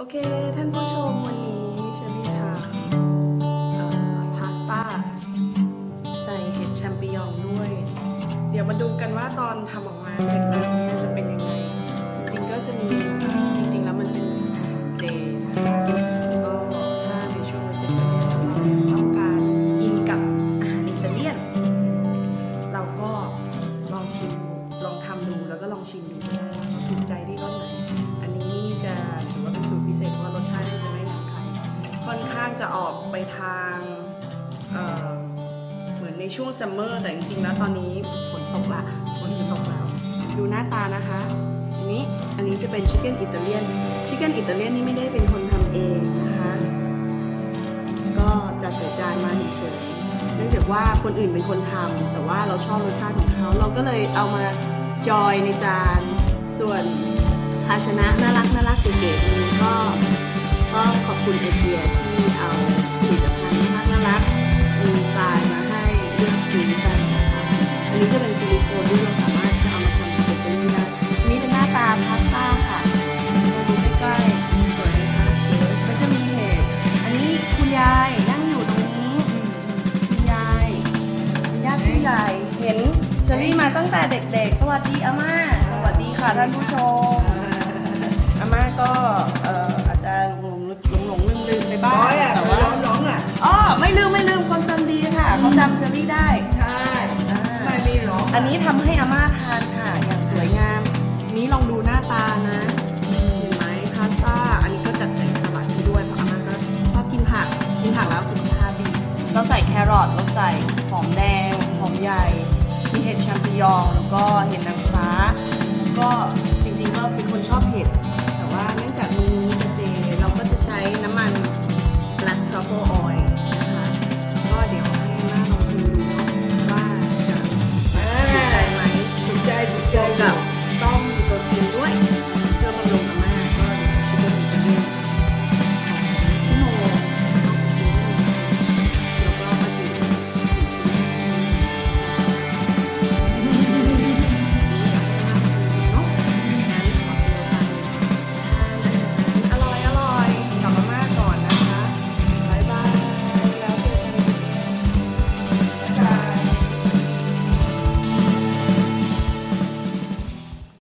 โอเค ท่านผู้ชมวันนี้เชอรี่ทำพาสต้าใส่เห็ดแชมปิญองด้วย เดี๋ยวมาดูกันว่าตอนทำออกมาเสร็จแล้วเนี่ยจะเป็นยังไง จริงก็จะมีจริงๆแล้วมันเป็นอาหารเจก็ถ้าในช่วงเจเนียเราต้องการอินกับอาหารอิตาเลียน เราก็ลองชิมลองทำดูแล้วก็ลองชิมดู จะออกไปทางเเหมือนในช่วงซัมเมอร์แต่จริงๆแล้วตอนนี้ฝนตกละฝนจะตกแล้ว ดูหน้าตานะคะ อันนี้อันนี้จะเป็นชิคเก้นอิตาเลียนชิคเก้นอิตาเลียนนี่ไม่ได้เป็นคนทำเองนะคะ ก็จัดใส่จานมาเฉยๆเนื่องจากว่าคนอื่นเป็นคนทำแต่ว่าเราชอบรสชาติของเขา เราก็เลยเอามาจอยในจานส่วนภาชนะน่ารักน่ารักเก๋ๆนี้ก็ก็ขอบคุณเอเดีย ตั้งแต่เด็กๆ สวัสดีอาม่า สวัสดีค่ะท่านผู้ชม อาม่าก็เอ่ออาจจะหลงหลงหลงลืมลืมๆไปบ้างน้อยอะแต่ว่าน้องอะ อ๋อไม่ลืมไม่ลืมความจำดีค่ะเขาจำเชอรี่ได้ ใช่ ไม่มีหรอกอันนี้ทำให้อาม่า ยองแล้วก็เห็ดนางฟ้า ก็จริงๆก็เป็นคนชอบเห็ด แต่ว่าเนื่องจากมีเจเจเราก็จะใช้น้ำมัน